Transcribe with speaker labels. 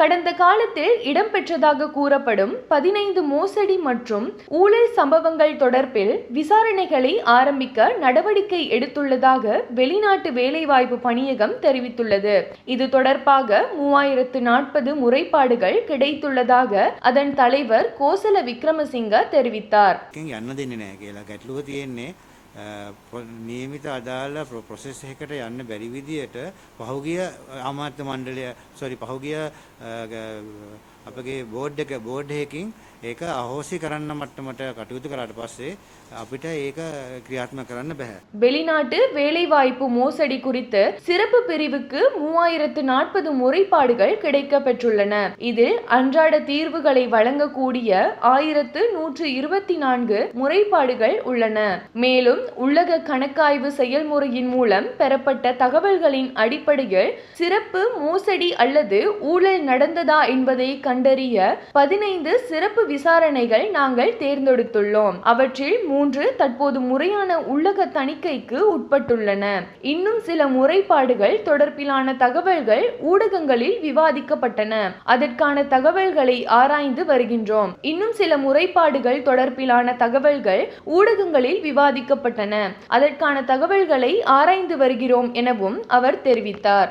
Speaker 1: கடந்த காலத்தில் இடம்பெற்றதாக கூறப்படும் பதினைந்து மோசடி மற்றும் ஊழல் சம்பவங்கள் தொடர்பில் விசாரணைகளை ஆரம்பிக்க நடவடிக்கை எடுத்துள்ளதாக வெளிநாட்டு வேலைவாய்ப்பு பணியகம் தெரிவித்துள்ளது. இது தொடர்பாக மூவாயிரத்து நாற்பது முறைப்பாடுகள் கிடைத்துள்ளதாக அதன் தலைவர் கோசல விக்ரமசிங்க தெரிவித்தார்.
Speaker 2: නියමිත අදාළ ප්‍රොසෙස් එකකට යන්න බැරි විදියට පහුගිය අමාත්‍ය මණ්ඩලය සෝරි පහුගිය අපගේ බෝඩ් එක බෝඩ් එකකින් ඒක අහෝසි කරන්න මට්ටමට කටයුතු කරාට පස්සේ අපිට ඒක ක්‍රියාත්මක කරන්න බෑ.
Speaker 1: வெளிநாட்டு வேலைவாய்ப்பு மோசடி குறித்து சிறப்பு பிரிவுக்கு மூவாயிரத்து நாற்பது முறைப்பாடுகள் கிடைக்க பெற்றுள்ளன இதில் அன்றாட தீர்வுகளை வழங்கக்கூடிய ஆயிரத்து நூற்று இருபத்தி நான்கு முறைப்பாடுகள் உள்ளன மேலும் உள்ளக கணக்காய்வு செயல்முறையின் மூலம் பெறப்பட்ட தகவல்களின் அடிப்படையில் சிறப்பு மோசடி அல்லது ஊழல் நடந்ததா என்பதை கண்டறிய பதினைந்து சிறப்பு விசாரணைகள் நாங்கள் தேர்ந்தெடுத்துள்ளோம். அவற்றில் மூன்று தற்போது முறையான உள்ளக தணிக்கைக்கு உட்பட்டுள்ளன. இன்னும் சில முறைப்பாடுகள் தொடர்பிலான தகவல்கள் ஊடகங்களில் விவாதிக்கப்பட்டன. அதற்கான தகவல்களை ஆராய்ந்து வருகின்றோம். இன்னும் சில முறைப்பாடுகள் தொடர்பிலான தகவல்கள் ஊடகங்களில் விவாதிக்கப்பட்டன. அதற்கான தகவல்களை ஆராய்ந்து வருகிறோம் எனவும் அவர் தெரிவித்தார்.